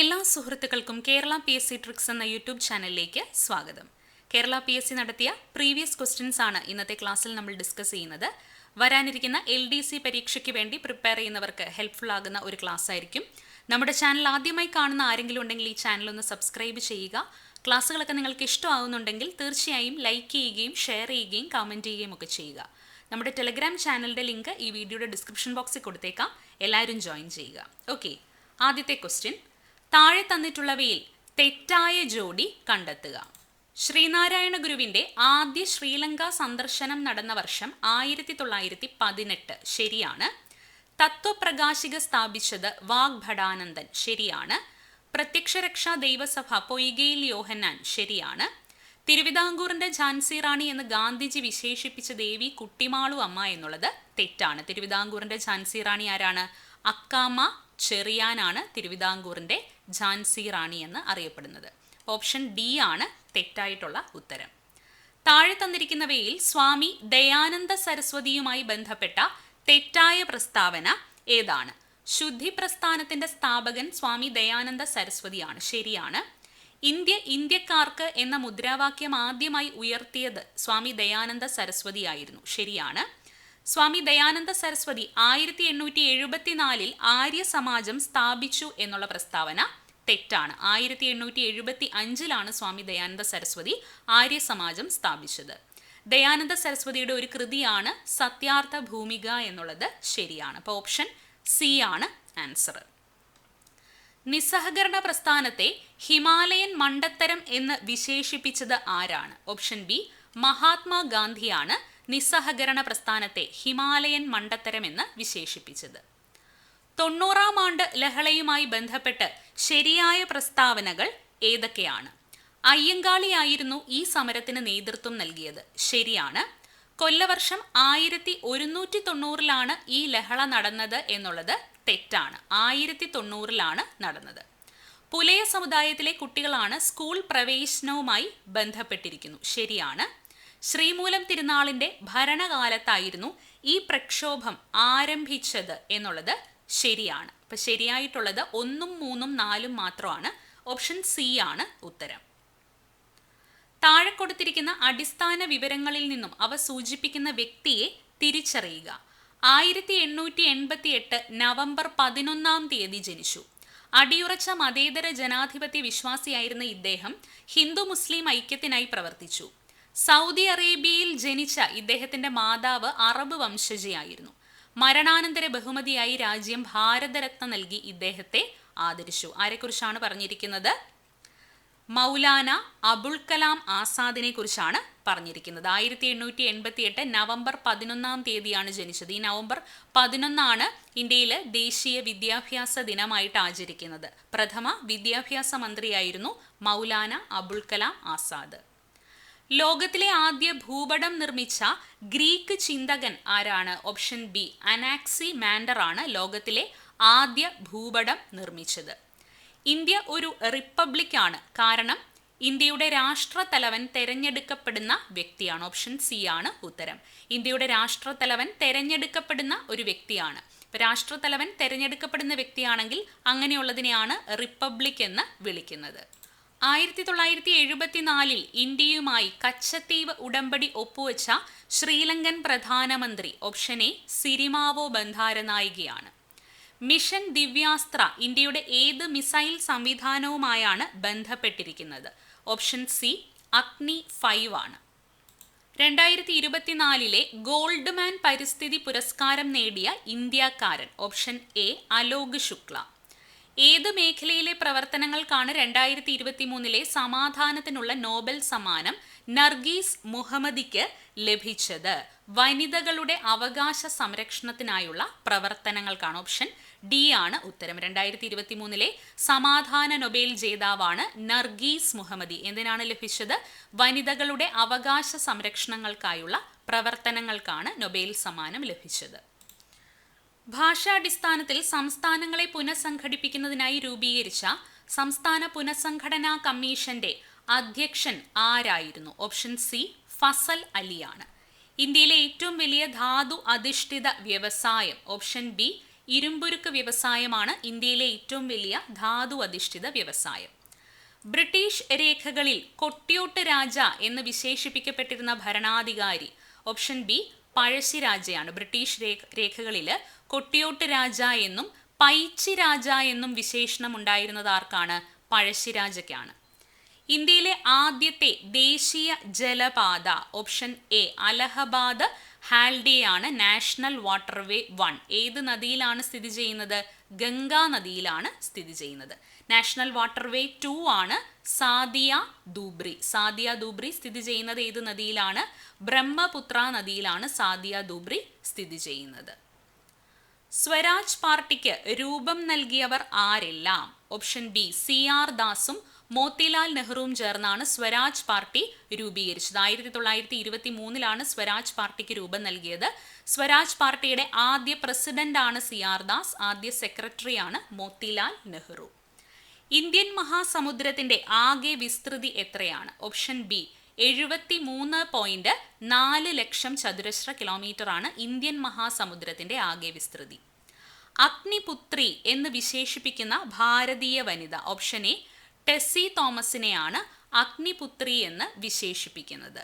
എല്ലാ സുഹൃത്തുക്കൾക്കും Kerala P S C tricks എന്ന യൂട്യൂബ് ചാനലിലേക്ക് സ്വാഗതം. കേരള പി എസ് സി നടത്തിയ പ്രീവിയസ് ക്വസ്റ്റ്യൻസ് ആണ് ഇന്നത്തെ ക്ലാസ്സിൽ നമ്മൾ ഡിസ്കസ് ചെയ്യുന്നത്. വരാനിരിക്കുന്ന എൽ ഡി സി പരീക്ഷയ്ക്ക് വേണ്ടി പ്രിപ്പയർ ചെയ്യുന്നവർക്ക് ഹെൽപ്ഫുൾ ആകുന്ന ഒരു ക്ലാസ് ആയിരിക്കും. നമ്മുടെ ചാനൽ ആദ്യമായി കാണുന്ന ആരെങ്കിലും ഉണ്ടെങ്കിൽ ഈ ചാനൽ ഒന്ന് സബ്സ്ക്രൈബ് ചെയ്യുക. ക്ലാസ്സുകളൊക്കെ നിങ്ങൾക്ക് ഇഷ്ടമാവുന്നുണ്ടെങ്കിൽ തീർച്ചയായും ലൈക്ക് ചെയ്യുകയും ഷെയർ ചെയ്യുകയും കമന്റ് ചെയ്യുകയും ഒക്കെ ചെയ്യുക. നമ്മുടെ ടെലഗ്രാം ചാനലിന്റെ ലിങ്ക് ഈ വീഡിയോയുടെ ഡിസ്ക്രിപ്ഷൻ ബോക്സിൽ കൊടുത്തേക്കാം. എല്ലാവരും ജോയിൻ ചെയ്യുക. ഓക്കെ ആദ്യത്തെ ക്വസ്റ്റ്യൻ താഴെ തന്നിട്ടുള്ളവയിൽ തെറ്റായ ജോഡി കണ്ടെത്തുക. ശ്രീനാരായണ ഗുരുവിന്റെ ആദ്യ ശ്രീലങ്ക സന്ദർശനം നടന്ന വർഷം ആയിരത്തി തൊള്ളായിരത്തി പതിനെട്ട് ശരിയാണ്. തത്വപ്രകാശിക സ്ഥാപിച്ചത് വാഗ്ഭടാനന്ദൻ ശരിയാണ്. പ്രത്യക്ഷരക്ഷാ ദൈവസഭ പൊയ്കയിൽ യോഹന്നാൻ ശരിയാണ്. തിരുവിതാംകൂറിന്റെ ഝാൻസി റാണി എന്ന് ഗാന്ധിജി വിശേഷിപ്പിച്ച ദേവി കുട്ടിമാളു അമ്മ എന്നുള്ളത് തെറ്റാണ്. തിരുവിതാംകൂറിന്റെ ഝാൻസി റാണി ആരാണ്? അക്കാമ ചെറിയാനാണ് തിരുവിതാംകൂറിന്റെ ഝാൻസി റാണി എന്ന് അറിയപ്പെടുന്നത്. ഓപ്ഷൻ ഡി ആണ് തെറ്റായിട്ടുള്ള ഉത്തരം. താഴെ തന്നിരിക്കുന്നവയിൽ സ്വാമി ദയാനന്ദ സരസ്വതിയുമായി ബന്ധപ്പെട്ട തെറ്റായ പ്രസ്താവന ഏതാണ്? ശുദ്ധി പ്രസ്ഥാനത്തിന്റെ സ്ഥാപകൻ സ്വാമി ദയാനന്ദ സരസ്വതിയാണ്. ശരിയാണ്. ഇന്ത്യ ഇന്ത്യക്കാർക്ക് എന്ന മുദ്രാവാക്യം ആദ്യമായി ഉയർത്തിയത് സ്വാമി ദയാനന്ദ സരസ്വതി ആയിരുന്നു ശരിയാണ്. സ്വാമി ദയാനന്ദ സരസ്വതി ആയിരത്തി എണ്ണൂറ്റി എഴുപത്തിനാലിൽ ആര്യ സമാജം സ്ഥാപിച്ചു എന്നുള്ള പ്രസ്താവന തെറ്റാണ്. ആയിരത്തി എണ്ണൂറ്റി എഴുപത്തി അഞ്ചിലാണ് സ്വാമി ദയാനന്ദ സരസ്വതി ആര്യ സമാജം സ്ഥാപിച്ചത്. ദയാനന്ദ സരസ്വതിയുടെ ഒരു കൃതിയാണ് സത്യാർത്ഥ ഭൂമിക എന്നുള്ളത് ശരിയാണ്. അപ്പോൾ ഓപ്ഷൻ സി ആണ് ആൻസർ നിസ്സഹകരണ പ്രസ്ഥാനത്തെ ഹിമാലയൻ മണ്ടത്തരം എന്ന് വിശേഷിപ്പിച്ചത് ആരാണ്? ഓപ്ഷൻ ബി മഹാത്മാഗാന്ധിയാണ് നിസ്സഹകരണ പ്രസ്ഥാനത്തെ ഹിമാലയൻ മണ്ടത്തരം എന്ന് വിശേഷിപ്പിച്ചത്. തൊണ്ണൂറാം ആണ്ട് ലഹളയുമായി ബന്ധപ്പെട്ട് ശരിയായ പ്രസ്താവനകൾ ഏതൊക്കെയാണ്? അയ്യങ്കാളിയായിരുന്നു ഈ സമരത്തിന് നേതൃത്വം നൽകിയത്. ശരിയാണ്. കൊല്ലവർഷം ആയിരത്തി ഒരുന്നൂറ്റി തൊണ്ണൂറിലാണ് ഈ ലഹള നടന്നത് എന്നുള്ളത് തെറ്റാണ്. ആയിരത്തി തൊണ്ണൂറിലാണ് നടന്നത്. പുലയ സമുദായത്തിലെ കുട്ടികളാണ് സ്കൂൾ പ്രവേശനവുമായി ബന്ധപ്പെട്ടിരിക്കുന്നു. ശരിയാണ്. ശ്രീമൂലം തിരുനാളിന്റെ ഭരണകാലത്തായിരുന്നു ഈ പ്രക്ഷോഭം ആരംഭിച്ചത് എന്നുള്ളത് ശരിയാണ്. അപ്പൊ ശരിയായിട്ടുള്ളത് ഒന്നും മൂന്നും നാലും മാത്രമാണ്. ഓപ്ഷൻ സി ആണ് ഉത്തരം. താഴെ കൊടുത്തിരിക്കുന്ന അടിസ്ഥാന വിവരങ്ങളിൽ നിന്നും അവ സൂചിപ്പിക്കുന്ന വ്യക്തിയെ തിരിച്ചറിയുക. ആയിരത്തി എണ്ണൂറ്റി എൺപത്തി എട്ട് നവംബർ പതിനൊന്നാം തീയതി ജനിച്ചു. അടിയുറച്ച മതേതര ജനാധിപത്യ വിശ്വാസിയായിരുന്ന ഇദ്ദേഹം ഹിന്ദു മുസ്ലിം ഐക്യത്തിനായി പ്രവർത്തിച്ചു. സൗദി അറേബ്യയിൽ ജനിച്ച ഇദ്ദേഹത്തിന്റെ മാതാവ് അറബ് വംശജയായിരുന്നു. മരണാനന്തര ബഹുമതിയായി രാജ്യം ഭാരതരത്ന നൽകി ഇദ്ദേഹത്തെ ആദരിച്ചു. ആരെക്കുറിച്ചാണ് പറഞ്ഞിരിക്കുന്നത്? മൗലാന അബുൽ കലാം ആസാദിനെ കുറിച്ചാണ് പറഞ്ഞിരിക്കുന്നത്. ആയിരത്തി എണ്ണൂറ്റി എൺപത്തി എട്ട് നവംബർ പതിനൊന്നാം തീയതിയാണ് ജനിച്ചത്. ഈ നവംബർ പതിനൊന്നാണ് ഇന്ത്യയിൽ ദേശീയ വിദ്യാഭ്യാസ ദിനമായിട്ട് ആചരിക്കുന്നത്. പ്രഥമ വിദ്യാഭ്യാസ മന്ത്രിയായിരുന്നു മൗലാന അബുൽ കലാം ആസാദ്. ലോകത്തിലെ ആദ്യ ഭൂപടം നിർമ്മിച്ച ഗ്രീക്ക് ചിന്തകൻ ആരാണ്? ഓപ്ഷൻ ബി അനാക്സി മാൻഡർ ആണ് ലോകത്തിലെ ആദ്യ ഭൂപടം നിർമ്മിച്ചത്. ഇന്ത്യ ഒരു റിപ്പബ്ലിക് ആണ് കാരണം ഇന്ത്യയുടെ രാഷ്ട്രതലവൻ തെരഞ്ഞെടുക്കപ്പെടുന്ന വ്യക്തിയാണ്. ഓപ്ഷൻ സി ആണ് ഉത്തരം. ഇന്ത്യയുടെ രാഷ്ട്രതലവൻ തെരഞ്ഞെടുക്കപ്പെടുന്ന ഒരു വ്യക്തിയാണ്. രാഷ്ട്രതലവൻ തെരഞ്ഞെടുക്കപ്പെടുന്ന വ്യക്തിയാണെങ്കിൽ അങ്ങനെയുള്ളതിനെയാണ് റിപ്പബ്ലിക് എന്ന് വിളിക്കുന്നത്. ആയിരത്തി തൊള്ളായിരത്തി എഴുപത്തിനാലിൽ ഇന്ത്യയുമായി കച്ചത്തീവ് ഉടമ്പടി ഒപ്പുവെച്ച ശ്രീലങ്കൻ പ്രധാനമന്ത്രി ഓപ്ഷൻ എ സിരിമാവോ ബന്ധാരനായികയാണ്. മിഷൻ ദിവ്യാസ്ത്ര ഇന്ത്യയുടെ ഏത് മിസൈൽ സംവിധാനവുമായാണ് ബന്ധപ്പെട്ടിരിക്കുന്നത്? ഓപ്ഷൻ സി അഗ്നി ഫൈവ് ആണ്. രണ്ടായിരത്തി ഇരുപത്തിനാലിലെ ഗോൾഡ്മാൻ പരിസ്ഥിതി പുരസ്കാരം നേടിയ ഇന്ത്യക്കാരൻ ഓപ്ഷൻ എ അലോക് ശുക്ല. ഏത് മേഖലയിലെ പ്രവർത്തനങ്ങൾക്കാണ് രണ്ടായിരത്തി ഇരുപത്തി മൂന്നിലെ സമാധാനത്തിനുള്ള നോബൽ സമ്മാനം നർഗീസ് മുഹമ്മദിക്ക് ലഭിച്ചത്? വനിതകളുടെ അവകാശ സംരക്ഷണത്തിനായുള്ള പ്രവർത്തനങ്ങൾക്കാണ് ഓപ്ഷൻ ഡി ആണ് ഉത്തരം. രണ്ടായിരത്തി ഇരുപത്തി മൂന്നിലെ സമാധാന നൊബേൽ ജേതാവാണ് നർഗീസ് മുഹമ്മദി. എന്തിനാണ് ലഭിച്ചത്? വനിതകളുടെ അവകാശ സംരക്ഷണങ്ങൾക്കായുള്ള പ്രവർത്തനങ്ങൾക്കാണ് നൊബേൽ സമ്മാനം ലഭിച്ചത്. ഭാഷാടിസ്ഥാനത്തിൽ സംസ്ഥാനങ്ങളെ പുനഃസംഘടിപ്പിക്കുന്നതിനായി രൂപീകരിച്ച സംസ്ഥാന പുനഃസംഘടനാ കമ്മീഷന്റെ അധ്യക്ഷൻ ആരായിരുന്നു? ഓപ്ഷൻ സി ഫസൽ അലിയാണ്. ഇന്ത്യയിലെ ഏറ്റവും വലിയ ധാതു അധിഷ്ഠിത വ്യവസായം ഓപ്ഷൻ ബി ഇരുമ്പുരുക്ക് വ്യവസായമാണ് ഇന്ത്യയിലെ ഏറ്റവും വലിയ ധാതു അധിഷ്ഠിത വ്യവസായം. ബ്രിട്ടീഷ് രേഖകളിൽ കൊട്ടിയോട്ട് രാജ എന്ന് വിശേഷിപ്പിക്കപ്പെട്ടിരുന്ന ഭരണാധികാരി ഓപ്ഷൻ ബി പഴശ്ശിരാജയാണ് ബ്രിട്ടീഷ് രേഖകളിൽ കൊട്ടിയോട്ട് രാജ എന്നും പൈച്ചി രാജ എന്നും വിശേഷണം ഉണ്ടായിരുന്നത് ആർക്കാണ്? പഴശ്ശിരാജയ്ക്കാണ് ഇന്ത്യയിലെ ആദ്യത്തെ ദേശീയ ജലപാത ഓപ്ഷൻ എ അലഹബാദ് ഹാൽഡിയാണ് നാഷണൽ വാട്ടർവേ വൺ. ഏത് നദിയിലാണ് സ്ഥിതി ചെയ്യുന്നത്? ഗംഗാ നദിയിലാണ് സ്ഥിതി ചെയ്യുന്നത്. നാഷണൽ വാട്ടർവേ ടു ആണ് സാദിയ ദൂബ്രി. സാദിയ ദൂബ്രി സ്ഥിതി ചെയ്യുന്നത് ഏത് നദിയിലാണ്? ബ്രഹ്മപുത്ര നദിയിലാണ് സാദിയ ദൂബ്രി സ്ഥിതി ചെയ്യുന്നത്. സ്വരാജ് പാർട്ടിക്ക് രൂപം നൽകിയവർ ആരെല്ലാം? ഓപ്ഷൻ ബി സി ആർ ദാസും മോത്തിലാൽ നെഹ്റുവും ചേർന്നാണ് സ്വരാജ് പാർട്ടി രൂപീകരിച്ചത്. ആയിരത്തി തൊള്ളായിരത്തി ഇരുപത്തി മൂന്നിലാണ് സ്വരാജ് പാർട്ടിക്ക് രൂപം നൽകിയത്. സ്വരാജ് പാർട്ടിയുടെ ആദ്യ പ്രസിഡന്റാണ് സി ആർ ദാസ് ആദ്യ സെക്രട്ടറിയാണ് മോത്തിലാൽ നെഹ്റു. ഇന്ത്യൻ മഹാസമുദ്രത്തിന്റെ ആകെ വിസ്തൃതി എത്രയാണ്? ഓപ്ഷൻ ബി എഴുപത്തി മൂന്ന് പോയിന്റ് നാല് ലക്ഷം ചതുരശ്ര കിലോമീറ്റർ ആണ് ഇന്ത്യൻ മഹാസമുദ്രത്തിന്റെ ആകെ വിസ്തൃതി. അഗ്നിപുത്രി എന്ന് വിശേഷിപ്പിക്കുന്ന ഭാരതീയ വനിത ഓപ്ഷൻ എ ടെസ്സി തോമസിനെയാണ് അഗ്നിപുത്രി എന്ന് വിശേഷിപ്പിക്കുന്നത്.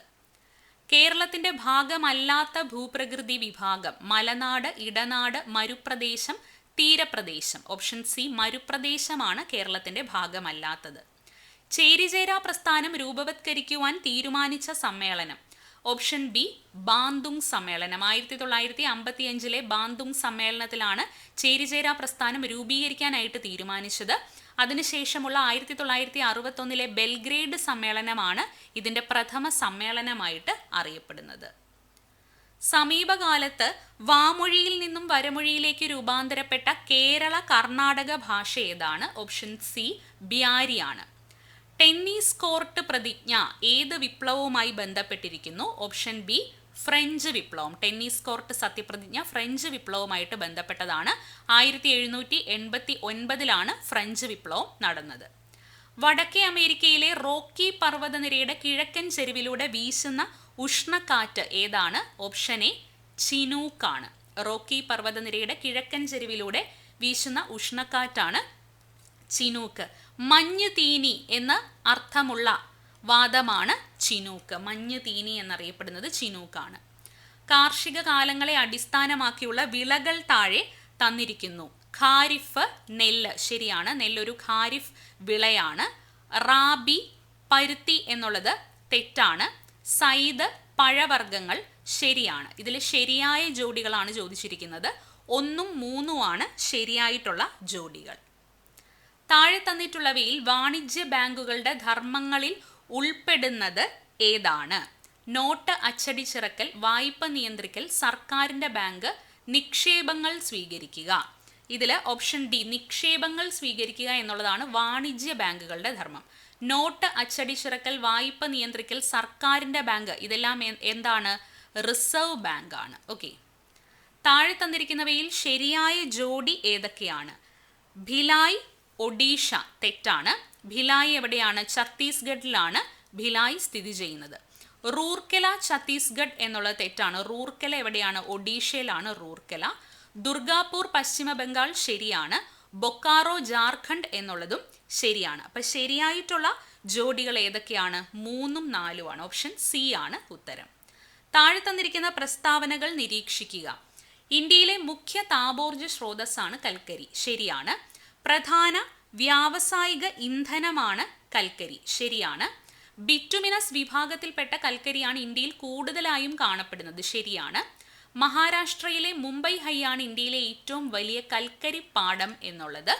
കേരളത്തിന്റെ ഭാഗമല്ലാത്ത ഭൂപ്രകൃതി വിഭാഗം മലനാട് ഇടനാട് മരുപ്രദേശം തീരപ്രദേശം ഓപ്ഷൻ സി മരുപ്രദേശമാണ് കേരളത്തിന്റെ ഭാഗമല്ലാത്തത്. ചേരിചേരാ പ്രസ്ഥാനം രൂപവത്കരിക്കുവാൻ തീരുമാനിച്ച സമ്മേളനം ഓപ്ഷൻ ബി ബാന്തുങ് സമ്മേളനം. ആയിരത്തി തൊള്ളായിരത്തി അമ്പത്തി അഞ്ചിലെ ബാന്തുങ് സമ്മേളനത്തിലാണ് ചേരിചേരാ പ്രസ്ഥാനം രൂപീകരിക്കാനായിട്ട് തീരുമാനിച്ചത്. അതിനുശേഷമുള്ള ആയിരത്തി തൊള്ളായിരത്തി അറുപത്തൊന്നിലെ ബെൽഗ്രേഡ് സമ്മേളനമാണ് ഇതിന്റെ പ്രഥമ സമ്മേളനമായിട്ട് അറിയപ്പെടുന്നത്. സമീപകാലത്ത് വാമൊഴിയിൽ നിന്നും വരമൊഴിയിലേക്ക് രൂപാന്തരപ്പെട്ട കേരള കർണാടക ഭാഷ ഏതാണ്? ഓപ്ഷൻ സി ബിയാരിയാണ്. ടെന്നീസ് കോർട്ട് പ്രതിജ്ഞ ഏത് വിപ്ലവവുമായി ബന്ധപ്പെട്ടിരിക്കുന്നു? ഓപ്ഷൻ ബി ഫ്രഞ്ച് വിപ്ലവം ടെന്നീസ് കോർട്ട് സത്യപ്രതിജ്ഞ ഫ്രഞ്ച് വിപ്ലവവുമായിട്ട് ബന്ധപ്പെട്ടതാണ്. ആയിരത്തി എഴുന്നൂറ്റി എൺപത്തി ഒൻപതിലാണ് ഫ്രഞ്ച് വിപ്ലവം നടന്നത്. വടക്കേ അമേരിക്കയിലെ റോക്കി പർവതനിരയുടെ കിഴക്കൻ ചെരുവിലൂടെ വീശുന്ന ഉഷ്ണക്കാറ്റ് ഏതാണ്? ഓപ്ഷൻ എ ചിനൂക്കാണ്. റോക്കി പർവതനിരയുടെ കിഴക്കൻ ചെരുവിലൂടെ വീശുന്ന ഉഷ്ണക്കാറ്റാണ് ചിനൂക്ക്. മഞ്ഞ് തീനി എന്ന് അർത്ഥമുള്ള വാദമാണ് ചിനൂക്ക്. മഞ്ഞ് തീനി എന്നറിയപ്പെടുന്നത് ചിനൂക്കാണ്. കാർഷിക കാലങ്ങളെ അടിസ്ഥാനമാക്കിയുള്ള വിളകൾ താഴെ തന്നിരിക്കുന്നു. ഖാരിഫ് നെല്ല്. ശരിയാണ്. നെല്ലൊരു ഖാരിഫ് വിളയാണ്. റാബി പരുത്തി എന്നുള്ളത് തെറ്റാണ്. സൈദ് പഴവർഗങ്ങൾ ശരിയാണ്. ഇതിൽ ശരിയായ ജോഡികളാണ് ചോദിച്ചിരിക്കുന്നത്. ഒന്നും മൂന്നുമാണ് ശരിയായിട്ടുള്ള ജോഡികൾ. താഴെ തന്നിട്ടുള്ളവയിൽ വാണിജ്യ ബാങ്കുകളുടെ ധർമ്മങ്ങളിൽ ഉൾപ്പെടുന്നത് ഏതാണ്? നോട്ട് അച്ചടിച്ചിറക്കൽ വായ്പ നിയന്ത്രിക്കൽ സർക്കാരിന്റെ ബാങ്ക് നിക്ഷേപങ്ങൾ സ്വീകരിക്കുക. ഇതിൽ ഓപ്ഷൻ ഡി നിക്ഷേപങ്ങൾ സ്വീകരിക്കുക എന്നുള്ളതാണ് വാണിജ്യ ബാങ്കുകളുടെ ധർമ്മം. നോട്ട് അച്ചടിച്ചിറക്കൽ വായ്പ നിയന്ത്രിക്കൽ സർക്കാരിന്റെ ബാങ്ക് ഇതെല്ലാം എന്താണ്? റിസർവ് ബാങ്ക് ആണ് ഓക്കെ. താഴെ തന്നിരിക്കുന്നവയിൽ ശരിയായ ജോഡി ഏതൊക്കെയാണ്? ഭിലായ് ഒഡീഷ തെറ്റാണ്. ഭിലായ് എവിടെയാണ്? ഛത്തീസ്ഗഡിലാണ് ഭിലായി സ്ഥിതി ചെയ്യുന്നത്. റൂർക്കല ഛത്തീസ്ഗഡ് എന്നുള്ളത് തെറ്റാണ്. റൂർക്കല എവിടെയാണ്? ഒഡീഷയിലാണ് റൂർക്കല. ദുർഗാപൂർ പശ്ചിമ ബംഗാൾ ശരിയാണ്. ബൊക്കാറോ ജാർഖണ്ഡ് എന്നുള്ളതും ശരിയാണ്. അപ്പം ശരിയായിട്ടുള്ള ജോഡികൾ ഏതൊക്കെയാണ്? മൂന്നും നാലുമാണ് ഓപ്ഷൻ സി ആണ് ഉത്തരം. താഴെ തന്നിരിക്കുന്ന പ്രസ്താവനകൾ നിരീക്ഷിക്കുക. ഇന്ത്യയിലെ മുഖ്യ താപോർജ സ്രോതസ്സാണ് കൽക്കരി. ശരിയാണ്. പ്രധാന വ്യാവസായിക ഇന്ധനമാണ് കൽക്കരി. ശരിയാണ്. ബിറ്റുമിനസ് വിഭാഗത്തിൽപ്പെട്ട കൽക്കരിയാണ് ഇന്ത്യയിൽ കൂടുതലായും കാണപ്പെടുന്നത്. ശരിയാണ്. മഹാരാഷ്ട്രയിലെ മുംബൈ ഹൈയാണ് ഇന്ത്യയിലെ ഏറ്റവും വലിയ കൽക്കരി പാടം എന്നുള്ളത്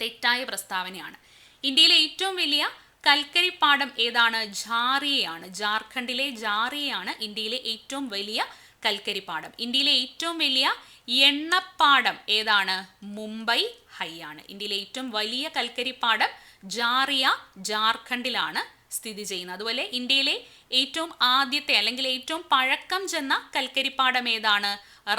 തെറ്റായ പ്രസ്താവനയാണ്. ഇന്ത്യയിലെ ഏറ്റവും വലിയ കൽക്കരി പാടം ഏതാണ്? ജാറിയയാണ്. ജാർഖണ്ഡിലെ ജാറിയയാണ് ഇന്ത്യയിലെ ഏറ്റവും വലിയ കൽക്കരി പാടം. ഇന്ത്യയിലെ ഏറ്റവും വലിയ എണ്ണപ്പാടം ഏതാണ്? മുംബൈ ഹൈ ആണ്. ഇന്ത്യയിലെ ഏറ്റവും വലിയ കൽക്കരിപ്പാടം ജാറിയ ജാർഖണ്ഡിലാണ് സ്ഥിതി ചെയ്യുന്നത്. അതുപോലെ ഇന്ത്യയിലെ ഏറ്റവും ആദ്യത്തെ അല്ലെങ്കിൽ ഏറ്റവും പഴക്കം ചെന്ന കൽക്കരിപ്പാടം ഏതാണ്?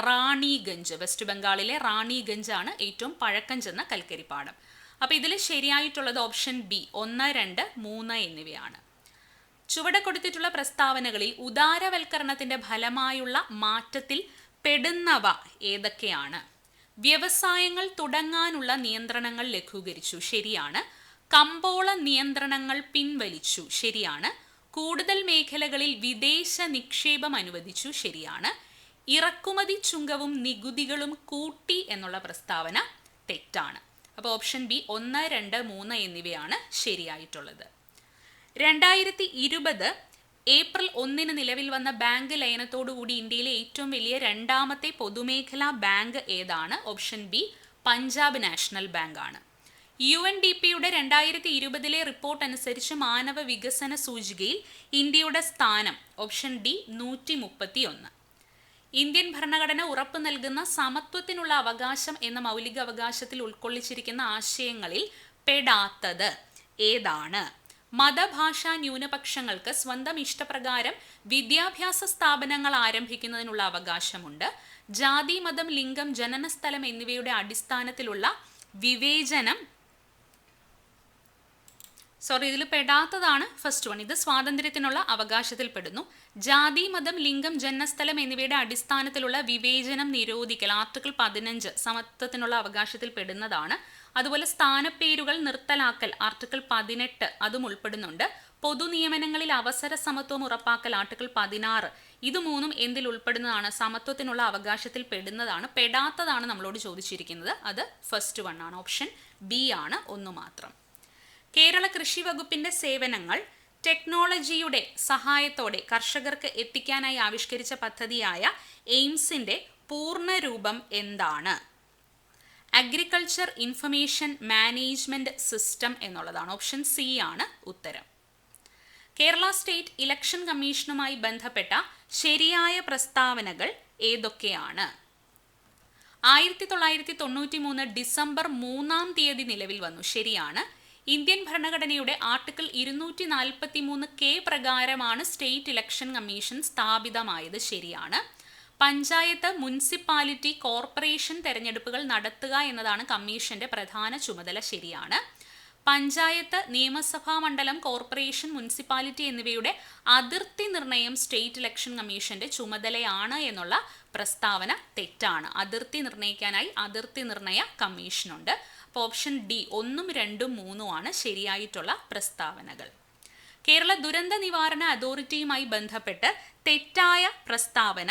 റാണിഗഞ്ച് വെസ്റ്റ് ബംഗാളിലെ റാണിഗഞ്ച് ആണ് ഏറ്റവും പഴക്കം ചെന്ന കൽക്കരിപ്പാടം അപ്പോൾ ഇതിൽ ശരിയായിട്ടുള്ളത് ഓപ്ഷൻ ബി ഒന്ന് രണ്ട് മൂന്ന് എന്നിവയാണ്. ചുവടെ കൊടുത്തിട്ടുള്ള പ്രസ്താവനകളിൽ ഉദാരവൽക്കരണത്തിന്റെ ഫലമായുള്ള മാറ്റത്തിൽ പെടുന്നവ ഏതൊക്കെയാണ്? വ്യവസായങ്ങൾ തുടങ്ങാനുള്ള നിയന്ത്രണങ്ങൾ ലഘൂകരിച്ചു. ശരിയാണ്. കമ്പോള നിയന്ത്രണങ്ങൾ പിൻവലിച്ചു. ശരിയാണ്. കൂടുതൽ മേഖലകളിൽ വിദേശ നിക്ഷേപം അനുവദിച്ചു. ശരിയാണ്. ഇറക്കുമതി ചുങ്കവും നികുതികളും കൂട്ടി എന്നുള്ള പ്രസ്താവന തെറ്റാണ്. അപ്പോൾ ഓപ്ഷൻ ബി ഒന്ന് രണ്ട് മൂന്ന് എന്നിവയാണ് ശരിയായിട്ടുള്ളത്. രണ്ടായിരത്തി ഇരുപത് ഏപ്രിൽ ഒന്നിന് നിലവിൽ വന്ന ബാങ്ക് ലയനത്തോടുകൂടി ഇന്ത്യയിലെ ഏറ്റവും വലിയ രണ്ടാമത്തെ പൊതുമേഖലാ ബാങ്ക് ഏതാണ്? Option B Punjab national bank ആണ് യു എൻ ഡി പിയുടെ രണ്ടായിരത്തി ഇരുപതിലെ റിപ്പോർട്ട് അനുസരിച്ച് മാനവ വികസന സൂചികയിൽ ഇന്ത്യയുടെ സ്ഥാനം ഓപ്ഷൻ ഡി നൂറ്റി മുപ്പത്തി ഒന്ന് ഇന്ത്യൻ ഭരണഘടന ഉറപ്പു നൽകുന്ന സമത്വത്തിനുള്ള അവകാശം എന്ന മൗലിക അവകാശത്തിൽ ഉൾക്കൊള്ളിച്ചിരിക്കുന്ന ആശയങ്ങളിൽ പെടാത്തത് ഏതാണ്? മതഭാഷാ ന്യൂനപക്ഷങ്ങൾക്ക് സ്വന്തം ഇഷ്ടപ്രകാരം വിദ്യാഭ്യാസ സ്ഥാപനങ്ങൾ ആരംഭിക്കുന്നതിനുള്ള അവകാശമുണ്ട്. ജാതി മതം ലിംഗം ജനനസ്ഥലം എന്നിവയുടെ അടിസ്ഥാനത്തിലുള്ള വിവേചനം സോറി ഇതിൽ പെടാത്തതാണ് ഫസ്റ്റ് വൺ ഇത് സ്വാതന്ത്ര്യത്തിനുള്ള അവകാശത്തിൽ പെടുന്നു ജാതി മതം ലിംഗം ജന്മസ്ഥലം എന്നിവയുടെ അടിസ്ഥാനത്തിലുള്ള വിവേചനം നിരോധിക്കൽ ആർട്ടിക്കിൾ പതിനഞ്ച് സമത്വത്തിനുള്ള അവകാശത്തിൽ പെടുന്നതാണ് അതുപോലെ സ്ഥാനപ്പേരുകൾ നിർത്തലാക്കൽ ആർട്ടിക്കിൾ പതിനെട്ട് അതും ഉൾപ്പെടുന്നുണ്ട്. പൊതു നിയമനങ്ങളിൽ അവസര സമത്വം ഉറപ്പാക്കൽ ആർട്ടിക്കിൾ പതിനാറ് ഇത് മൂന്നും എന്തിൽ ഉൾപ്പെടുന്നതാണ്? സമത്വത്തിനുള്ള അവകാശത്തിൽ പെടുന്നതാണ് പെടാത്തതാണ് നമ്മളോട് ചോദിച്ചിരിക്കുന്നത്. അത് ഫസ്റ്റ് വൺ ആണ് ഓപ്ഷൻ ബി ആണ് ഒന്ന് മാത്രം. കേരള കൃഷി വകുപ്പിന്റെ സേവനങ്ങൾ ടെക്നോളജിയുടെ സഹായത്തോടെ കർഷകർക്ക് എത്തിക്കാനായി ആവിഷ്കരിച്ച പദ്ധതിയായ എയിംസിന്റെ പൂർണ രൂപം എന്താണ്? അഗ്രികൾച്ചർ ഇൻഫർമേഷൻ മാനേജ്മെന്റ് സിസ്റ്റം എന്നുള്ളതാണ്. ഓപ്ഷൻ സി ആണ് ഉത്തരം. കേരള സ്റ്റേറ്റ് ഇലക്ഷൻ കമ്മീഷനുമായി ബന്ധപ്പെട്ട ശരിയായ പ്രസ്താവനകൾ ഏതൊക്കെയാണ്? ആയിരത്തി തൊള്ളായിരത്തി തൊണ്ണൂറ്റി മൂന്ന് ഡിസംബർ മൂന്നാം തീയതി നിലവിൽ വന്നു. ശരിയാണ്. ഇന്ത്യൻ ഭരണഘടനയുടെ ആർട്ടിക്കിൾ ഇരുന്നൂറ്റി നാൽപ്പത്തി മൂന്ന് കെ പ്രകാരമാണ് സ്റ്റേറ്റ് ഇലക്ഷൻ കമ്മീഷൻ സ്ഥാപിതമായത്. ശരിയാണ്. പഞ്ചായത്ത് മുനിസിപ്പാലിറ്റി കോർപ്പറേഷൻ തെരഞ്ഞെടുപ്പുകൾ നടത്തുക എന്നതാണ് കമ്മീഷന്റെ പ്രധാന ചുമതല ശരിയാണ്. പഞ്ചായത്ത് നിയമസഭാ മണ്ഡലം കോർപ്പറേഷൻ മുനിസിപ്പാലിറ്റി എന്നിവയുടെ അതിർത്തി നിർണയം സ്റ്റേറ്റ് ഇലക്ഷൻ കമ്മീഷന്റെ ചുമതലയാണ് എന്നുള്ള പ്രസ്താവന തെറ്റാണ്. അതിർത്തി നിർണയിക്കാനായി അതിർത്തി നിർണയ കമ്മീഷനുണ്ട്. അപ്പോൾ ഓപ്ഷൻ ഡി ഒന്നും രണ്ടും മൂന്നും ആണ് ശരിയായിട്ടുള്ള പ്രസ്താവനകൾ. കേരള ദുരന്ത നിവാരണ അതോറിറ്റിയുമായി ബന്ധപ്പെട്ട് തെറ്റായ പ്രസ്താവന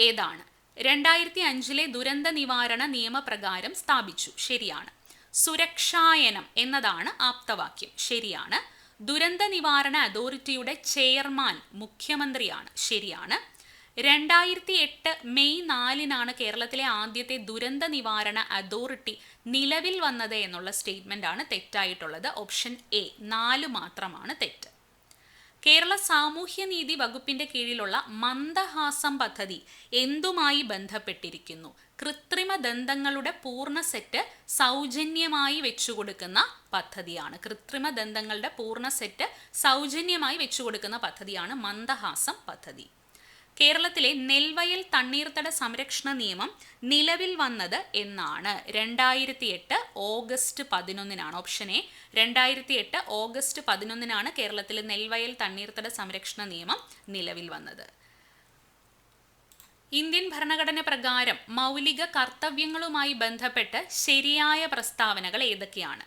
ഏതാണ്? രണ്ടായിരത്തി അഞ്ചിലെ ദുരന്ത നിവാരണ നിയമപ്രകാരം സ്ഥാപിച്ചു. ശരിയാണ്. സുരക്ഷായനം എന്നതാണ് ആപ്തവാക്യം. ശരിയാണ്. ദുരന്ത നിവാരണ അതോറിറ്റിയുടെ ചെയർമാൻ മുഖ്യമന്ത്രിയാണ്. ശരിയാണ്. രണ്ടായിരത്തി എട്ട് മെയ് നാലിനാണ് കേരളത്തിലെ ആദ്യത്തെ ദുരന്ത നിവാരണ അതോറിറ്റി നിലവിൽ വന്നത് എന്നുള്ള സ്റ്റേറ്റ്മെന്റ് ആണ് തെറ്റായിട്ടുള്ളത്. ഓപ്ഷൻ എ നാല് മാത്രമാണ് തെറ്റ്. കേരള സാമൂഹ്യനീതി വകുപ്പിന്റെ കീഴിലുള്ള മന്ദഹാസം പദ്ധതി എന്തുമായി ബന്ധപ്പെട്ടിരിക്കുന്നു? കൃത്രിമ ദന്തങ്ങളുടെ പൂർണ സെറ്റ് സൗജന്യമായി വെച്ചുകൊടുക്കുന്ന പദ്ധതിയാണ്. കൃത്രിമ ദന്തങ്ങളുടെ പൂർണ സെറ്റ് സൗജന്യമായി വെച്ചുകൊടുക്കുന്ന പദ്ധതിയാണ് മന്ദഹാസം പദ്ധതി. കേരളത്തിലെ നെൽവയൽ തണ്ണീർത്തട സംരക്ഷണ നിയമം നിലവിൽ വന്നത് എന്നാണ്. രണ്ടായിരത്തി എട്ട് ഓഗസ്റ്റ് പതിനൊന്നിനാണ് ഓപ്ഷൻ എ രണ്ടായിരത്തി എട്ട് ഓഗസ്റ്റ് പതിനൊന്നിനാണ് കേരളത്തിലെ നെൽവയൽ തണ്ണീർത്തട സംരക്ഷണ നിയമം നിലവിൽ വന്നത്. ഇന്ത്യൻ ഭരണഘടന പ്രകാരം മൗലിക കർത്തവ്യങ്ങളുമായി ബന്ധപ്പെട്ട് ശരിയായ പ്രസ്താവനകൾ ഏതൊക്കെയാണ്?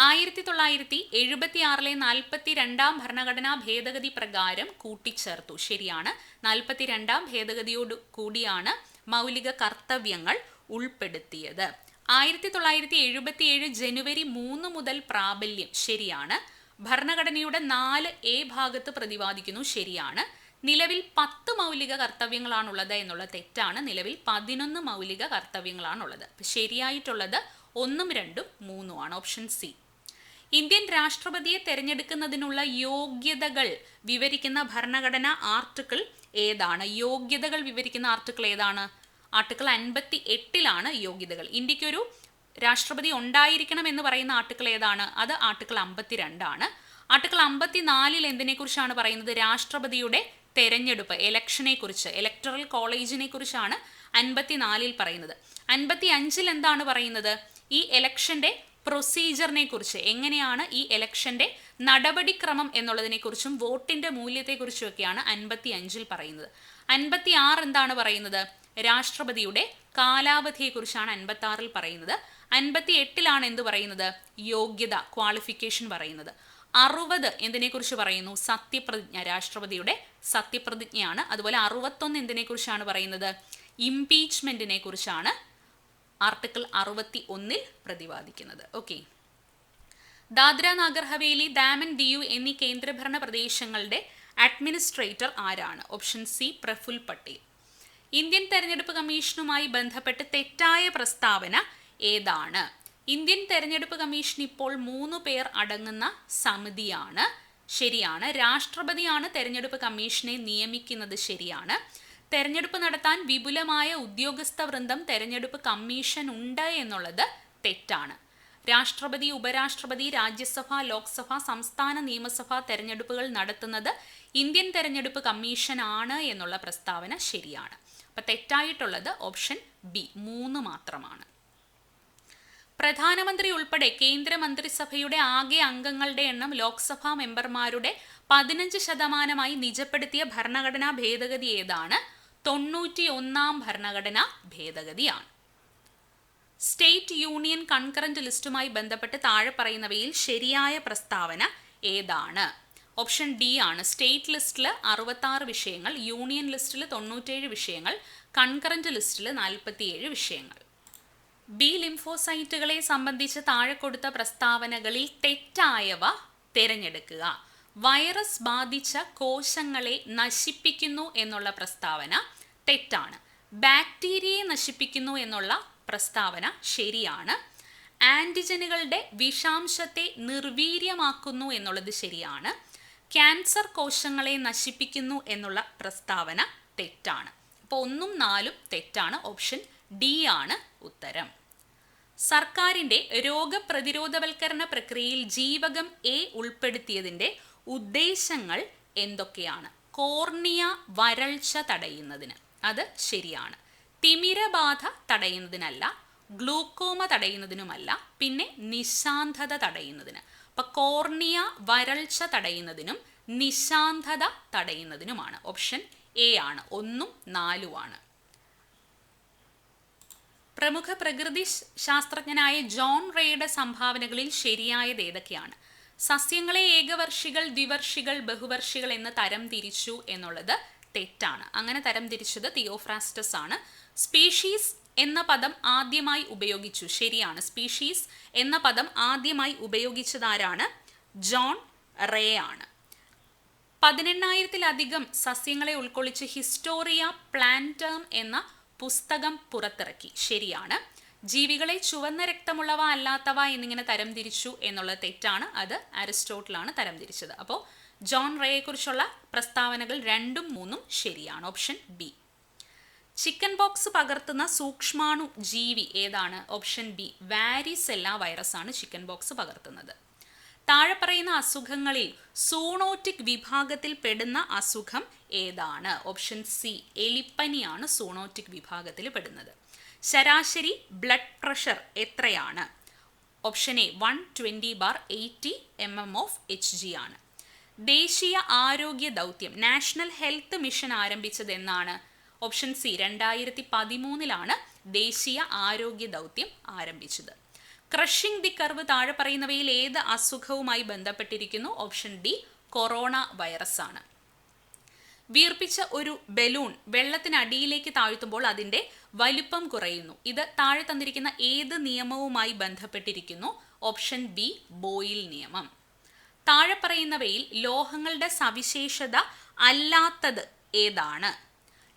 ആയിരത്തി തൊള്ളായിരത്തി എഴുപത്തി ആറിലെ നാൽപ്പത്തി രണ്ടാം ഭരണഘടനാ ഭേദഗതി പ്രകാരം കൂട്ടിച്ചേർത്തു. ശരിയാണ്. നാൽപ്പത്തി രണ്ടാം ഭേദഗതിയോട് കൂടിയാണ് മൗലിക കർത്തവ്യങ്ങൾ ഉൾപ്പെടുത്തിയത്. ആയിരത്തി തൊള്ളായിരത്തി എഴുപത്തി ഏഴ് ജനുവരി മൂന്ന് മുതൽ പ്രാബല്യം. ശരിയാണ്. ഭരണഘടനയുടെ നാല് എ ഭാഗത്ത് പ്രതിപാദിക്കുന്നു. ശരിയാണ്. നിലവിൽ പത്ത് മൗലിക കർത്തവ്യങ്ങളാണുള്ളത് എന്നുള്ള തെറ്റാണ്. നിലവിൽ പതിനൊന്ന് മൗലിക കർത്തവ്യങ്ങളാണുള്ളത്. ശരിയായിട്ടുള്ളത് ഒന്നും രണ്ടും മൂന്നുമാണ് ഓപ്ഷൻ സി. ഇന്ത്യൻ രാഷ്ട്രപതിയെ തെരഞ്ഞെടുക്കുന്നതിനുള്ള യോഗ്യതകൾ വിവരിക്കുന്ന ഭരണഘടന ആർട്ടിക്കിൾ ഏതാണ്? യോഗ്യതകൾ വിവരിക്കുന്ന ആർട്ടിക്കിൾ ഏതാണ്? ആർട്ടിക്കിൾ അൻപത്തി എട്ടിലാണ് യോഗ്യതകൾ. ഇന്ത്യക്കൊരു രാഷ്ട്രപതി ഉണ്ടായിരിക്കണം എന്ന് പറയുന്ന ആർട്ടിക്കിൾ ഏതാണ്? അത് ആർട്ടിക്കിൾ അമ്പത്തിരണ്ടാണ്. ആർട്ടിക്കിൾ അമ്പത്തിനാലിൽ എന്തിനെ കുറിച്ചാണ് പറയുന്നത്? രാഷ്ട്രപതിയുടെ തെരഞ്ഞെടുപ്പ് ഇലക്ഷനെ കുറിച്ച് ഇലക്ടറൽ കോളേജിനെ കുറിച്ചാണ് അൻപത്തിനാലിൽ പറയുന്നത്. അൻപത്തി അഞ്ചിൽ എന്താണ് പറയുന്നത്? ഈ ഇലക്ഷന്റെ പ്രൊസീജിയറിനെ കുറിച്ച് എങ്ങനെയാണ് ഈ ഇലക്ഷന്റെ നടപടിക്രമം എന്നുള്ളതിനെ കുറിച്ചും വോട്ടിന്റെ മൂല്യത്തെ കുറിച്ചുമൊക്കെയാണ് അൻപത്തി അഞ്ചിൽ പറയുന്നത്. അൻപത്തി ആറ് എന്താണ് പറയുന്നത്? രാഷ്ട്രപതിയുടെ കാലാവധിയെക്കുറിച്ചാണ് അൻപത്തി ആറിൽ പറയുന്നത്. അൻപത്തി എട്ടിലാണ് എന്ത് പറയുന്നത്? യോഗ്യത ക്വാളിഫിക്കേഷൻ പറയുന്നത്. അറുപത് എന്തിനെക്കുറിച്ച് പറയുന്നു? സത്യപ്രതിജ്ഞ രാഷ്ട്രപതിയുടെ സത്യപ്രതിജ്ഞയാണ്. അതുപോലെ അറുപത്തൊന്ന് എന്തിനെക്കുറിച്ചാണ് പറയുന്നത്? ഇംപീച്ച്മെന്റിനെ കുറിച്ചാണ് ആർട്ടിക്കിൾ അറുപത്തി ഒന്നിൽ പ്രതിപാദിക്കുന്നത്. ഓക്കെ. ദാദ്ര നാഗർ ഹവേലി ദാമൻ ദിയു എന്നീ കേന്ദ്രഭരണ പ്രദേശങ്ങളുടെ അഡ്മിനിസ്ട്രേറ്റർ ആരാണ്? Option C Praful Patel. Indian തെരഞ്ഞെടുപ്പ് കമ്മീഷനുമായി ബന്ധപ്പെട്ട് തെറ്റായ പ്രസ്താവന ഏതാണ്? ഇന്ത്യൻ തെരഞ്ഞെടുപ്പ് കമ്മീഷൻ ഇപ്പോൾ മൂന്ന് പേർ അടങ്ങുന്ന സമിതിയാണ്. ശരിയാണ്. രാഷ്ട്രപതിയാണ് തെരഞ്ഞെടുപ്പ് കമ്മീഷനെ നിയമിക്കുന്നത് ശരിയാണ്. തെരഞ്ഞെടുപ്പ് നടത്താൻ വിപുലമായ ഉദ്യോഗസ്ഥ വൃന്ദം തെരഞ്ഞെടുപ്പ് കമ്മീഷൻ ഉണ്ട് എന്നുള്ളത് തെറ്റാണ്. രാഷ്ട്രപതി ഉപരാഷ്ട്രപതി രാജ്യസഭ ലോക്സഭ സംസ്ഥാന നിയമസഭ തെരഞ്ഞെടുപ്പുകൾ നടത്തുന്നത് ഇന്ത്യൻ തെരഞ്ഞെടുപ്പ് കമ്മീഷൻ ആണ് എന്നുള്ള പ്രസ്താവന ശരിയാണ്. അപ്പൊ തെറ്റായിട്ടുള്ളത് ഓപ്ഷൻ ബി മൂന്ന് മാത്രമാണ്. പ്രധാനമന്ത്രി ഉൾപ്പെടെ കേന്ദ്ര മന്ത്രിസഭയുടെ ആകെ അംഗങ്ങളുടെ എണ്ണം ലോക്സഭാ മെമ്പർമാരുടെ പതിനഞ്ച് ശതമാനമായി നിജപ്പെടുത്തിയ ഭരണഘടനാ ഭേദഗതി ഏതാണ്? തൊണ്ണൂറ്റി ഒന്നാം ഭരണഘടനാ ഭേദഗതിയാണ്. സ്റ്റേറ്റ് യൂണിയൻ കൺകറന്റ് ലിസ്റ്റുമായി ബന്ധപ്പെട്ട് താഴെ പറയുന്നവയിൽ ശരിയായ പ്രസ്താവന ഏതാണ്? ഓപ്ഷൻ ഡി ആണ്. സ്റ്റേറ്റ് ലിസ്റ്റിൽ അറുപത്താറ് വിഷയങ്ങൾ യൂണിയൻ ലിസ്റ്റിൽ തൊണ്ണൂറ്റേഴ് വിഷയങ്ങൾ കൺകറന്റ് ലിസ്റ്റിൽ നാൽപ്പത്തിയേഴ് വിഷയങ്ങൾ. ബി ലിംഫോസൈറ്റുകളെ സംബന്ധിച്ച് താഴെ കൊടുത്ത പ്രസ്താവനകളിൽ തെറ്റായവ തിരഞ്ഞെടുക്കുക. വൈറസ് ബാധിച്ച കോശങ്ങളെ നശിപ്പിക്കുന്നു എന്നുള്ള പ്രസ്താവന തെറ്റാണ്. ബാക്ടീരിയയെ നശിപ്പിക്കുന്നു എന്നുള്ള പ്രസ്താവന ശരിയാണ്. ആന്റിജനുകളുടെ വിഷാംശത്തെ നിർവീര്യമാക്കുന്നു എന്നുള്ളത് ശരിയാണ്. ക്യാൻസർ കോശങ്ങളെ നശിപ്പിക്കുന്നു എന്നുള്ള പ്രസ്താവന തെറ്റാണ്. അപ്പോൾ ഒന്നും നാലും തെറ്റാണ്. ഓപ്ഷൻ ഡി ആണ് ഉത്തരം. സർക്കാരിന്റെ രോഗപ്രതിരോധവൽക്കരണ പ്രക്രിയയിൽ ജീവകം എ ഉൾപ്പെടുത്തിയതിന്റെ ഉദ്ദേശങ്ങൾ എന്തൊക്കെയാണ്? കോർണിയ വരൾച്ച തടയുന്നതിന്. അത് ശരിയാണ്. തിമിരബാധ തടയുന്നതിനല്ല ഗ്ലൂക്കോമ തടയുന്നതിനുമല്ല പിന്നെ നിശാന്തത തടയുന്നതിന്. അപ്പൊ കോർണിയ വരൾച്ച തടയുന്നതിനും നിശാന്തത തടയുന്നതിനുമാണ്. ഓപ്ഷൻ എ ആണ്. ഒന്നും നാലുമാണ് പ്രമുഖ പ്രകൃതി ശാസ്ത്രജ്ഞനായ ജോൺ റേയുടെ സംഭാവനകളിൽ ശരിയായത് ഏതൊക്കെയാണ്? സസ്യങ്ങളെ ഏകവർഷികൾ ദ്വിവർഷികൾ ബഹുവർഷികൾ എന്ന് തരം തിരിച്ചു എന്നുള്ളത് തെറ്റാണ്. അങ്ങനെ തരം തിരിച്ചത് തിയോഫ്രാസ്റ്റസ് ആണ്. സ്പീഷീസ് എന്ന പദം ആദ്യമായി ഉപയോഗിച്ചു. ശരിയാണ്. സ്പീഷീസ് എന്ന പദം ആദ്യമായി ഉപയോഗിച്ചതാരാണ് ജോൺ റേ ആണ്. പതിനെണ്ണായിരത്തിലധികം സസ്യങ്ങളെ ഉൾക്കൊള്ളിച്ച് ഹിസ്റ്റോറിയ പ്ലാന്റേം എന്ന പുസ്തകം പുറത്തിറക്കി. ശരിയാണ്. ജീവികളെ ചുവന്ന രക്തമുള്ളവ അല്ലാത്തവ എന്നിങ്ങനെ തരംതിരിച്ചു എന്നുള്ളത് തെറ്റാണ്. അത് അരിസ്റ്റോട്ടിലാണ് തരംതിരിച്ചത്. അപ്പോൾ ജോൺ റേയെക്കുറിച്ചുള്ള പ്രസ്താവനകൾ രണ്ടും മൂന്നും ശരിയാണ്. Option B. ചിക്കൻ ബോക്സ് പകർത്തുന്ന സൂക്ഷ്മാണു ജീവി ഏതാണ്? Option B. വാരിസെല്ല വൈറസ് ആണ് ചിക്കൻ ബോക്സ് പകർത്തുന്നത്. താഴെ പറയുന്ന അസുഖങ്ങളിൽ സൂണോറ്റിക് വിഭാഗത്തിൽ പെടുന്ന അസുഖം ഏതാണ്? Option C. എലിപ്പനിയാണ് സൂണോറ്റിക് വിഭാഗത്തിൽ പെടുന്നത്. ശരാശരി ബ്ലഡ് പ്രഷർ എത്രയാണ്? Option A one twenty bar eighty M M of H G ആണ്. ദേശീയ ആരോഗ്യ ദൗത്യം നാഷണൽ ഹെൽത്ത് മിഷൻ ആരംഭിച്ചത് എന്നാണ് ഓപ്ഷൻ സി രണ്ടായിരത്തി പതിമൂന്നിലാണ് ദേശീയ ആരോഗ്യ ദൗത്യം ആരംഭിച്ചത്. ക്രഷിംഗ് ദി കർവ് താഴെ പറയുന്നവയിൽ ഏത് അസുഖവുമായി ബന്ധപ്പെട്ടിരിക്കുന്നു? ഓപ്ഷൻ ഡി കൊറോണ വൈറസ് ആണ്. വീർപ്പിച്ച ഒരു ബലൂൺ വെള്ളത്തിനടിയിലേക്ക് താഴ്ത്തുമ്പോൾ അതിന്റെ വലിപ്പം കുറയുന്നു. ഇത് താഴെ തന്നിരിക്കുന്ന ഏത് നിയമവുമായി ബന്ധപ്പെട്ടിരിക്കുന്നു? ഓപ്ഷൻ ബി ബോയിൽ നിയമം. താഴെ പറയുന്നവയിൽ ലോഹങ്ങളുടെ സവിശേഷത അല്ലാത്തത് ഏതാണ്?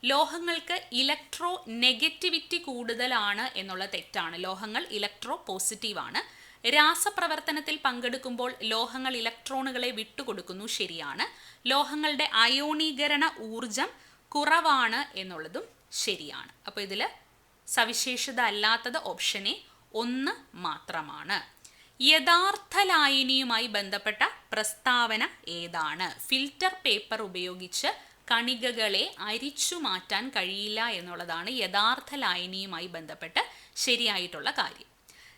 ലോഹങ്ങൾക്ക് ഇലക്ട്രോ നെഗറ്റിവിറ്റി കൂടുതലാണ് എന്നുള്ള തെറ്റാണ്. ലോഹങ്ങൾ ഇലക്ട്രോ പോസിറ്റീവാണ് രാസപ്രവർത്തനത്തിൽ പങ്കെടുക്കുമ്പോൾ ലോഹങ്ങൾ ഇലക്ട്രോണുകളെ വിട്ടുകൊടുക്കുന്നു ശരിയാണ്. ലോഹങ്ങളുടെ അയോണീകരണ ഊർജം കുറവാണ് എന്നുള്ളതും ശരിയാണ്. അപ്പോൾ ഇതിൽ സവിശേഷത അല്ലാത്തത് ഓപ്ഷൻ എ ഒന്ന് മാത്രമാണ്. യഥാർത്ഥ ലായനിയുമായി ബന്ധപ്പെട്ട പ്രസ്താവന ഏതാണ്? ഫിൽറ്റർ പേപ്പർ ഉപയോഗിച്ച് കണികകളെ അരിച്ചു മാറ്റാൻ കഴിയില്ല എന്നുള്ളതാണ് യഥാർത്ഥ ലായനിയുമായി ബന്ധപ്പെട്ട് ശരിയായിട്ടുള്ള കാര്യം.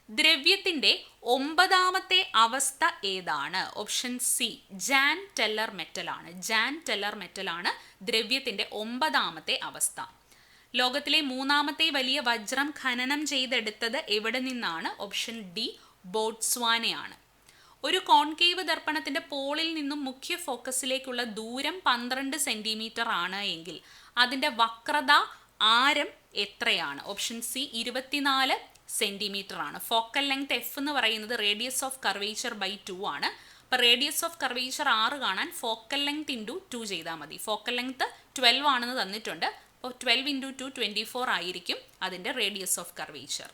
ദ്രവ്യത്തിന്റെ ഒമ്പതാമത്തെ അവസ്ഥ ഏതാണ്? Option C Jahn Teller metal ആണ്. ജാൻ ടെല്ലർ മെറ്റൽ ആണ് ദ്രവ്യത്തിന്റെ ഒമ്പതാമത്തെ അവസ്ഥ. ലോകത്തിലെ മൂന്നാമത്തെ വലിയ വജ്രം ഖനനം ചെയ്തെടുത്തത് എവിടെ നിന്നാണ്? ഓപ്ഷൻ ഡി ബോട്സ്വാനയാണ്. ഒരു കോൺകേവ് ദർപ്പണത്തിന്റെ പോളിൽ നിന്നും മുഖ്യ ഫോക്കസിലേക്കുള്ള ദൂരം പന്ത്രണ്ട് സെന്റിമീറ്റർ ആണ് എങ്കിൽ അതിന്റെ വക്രത ആരം എത്രയാണ്? ഓപ്ഷൻ സി ഇരുപത്തിനാല് സെന്റിമീറ്റർ ആണ്. ഫോക്കൽ ലെങ്ത് എഫ് എന്ന് പറയുന്നത് radius of curvature by two ആണ്. അപ്പോൾ റേഡിയസ് ഓഫ് കർവേച്ചർ ആറ് കാണാൻ ഫോക്കൽ ലെങ്ത് ഇന്റു ടു ചെയ്താൽ മതി. ഫോക്കൽ ലെങ്ത് ട്വൽവ് ആണെന്ന് തന്നിട്ടുണ്ട്. Twelve into two twenty four ആയിരിക്കും അതിന്റെ റേഡിയസ് ഓഫ് കർവേച്ചർ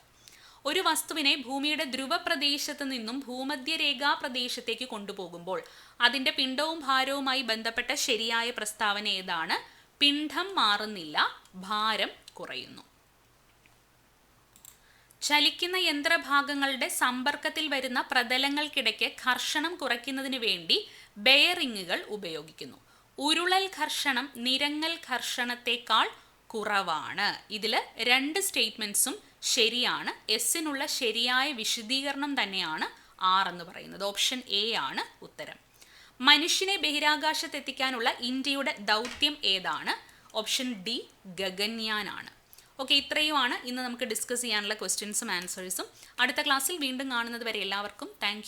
ഒരു വസ്തുവിനെ ഭൂമിയുടെ ധ്രുവ പ്രദേശത്ത് നിന്നും ഭൂമധ്യരേഖാ പ്രദേശത്തേക്ക് കൊണ്ടുപോകുമ്പോൾ അതിന്റെ പിണ്ഡവും ഭാരവുമായി ബന്ധപ്പെട്ട ശരിയായ പ്രസ്താവന ഏതാണ്? പിണ്ഡം മാറുന്നില്ല ഭാരം കുറയുന്നു. ചലിക്കുന്ന യന്ത്രഭാഗങ്ങളുടെ സമ്പർക്കത്തിൽ വരുന്ന പ്രതലങ്ങൾക്കിടയ്ക്ക് ഘർഷണം കുറയ്ക്കുന്നതിന് വേണ്ടി ബെയറിങ്ങുകൾ ഉപയോഗിക്കുന്നു. ഉരുളൽ ഘർഷണം നിരങ്ങൽ ഘർഷണത്തെക്കാൾ കുറവാണ്. ഇതിൽ രണ്ട് സ്റ്റേറ്റ്മെന്റ്സും ശരിയാണ്. എസിനുള്ള ശരിയായ വിശദീകരണം തന്നെയാണ് ആർ എന്ന് പറയുന്നത്. ഓപ്ഷൻ എ ആണ് ഉത്തരം. മനുഷ്യനെ ബഹിരാകാശത്തെത്തിക്കാനുള്ള ഇന്ത്യയുടെ ദൗത്യം ഏതാണ്? Option D ഗഗൻയാനാണ്. ഓക്കെ ഇത്രയുമാണ് ഇന്ന് നമുക്ക് ഡിസ്കസ് ചെയ്യാനുള്ള ക്വസ്റ്റ്യൻസും ആൻസേഴ്സും അടുത്ത ക്ലാസ്സിൽ വീണ്ടും കാണുന്നത് വരെ എല്ലാവർക്കും താങ്ക്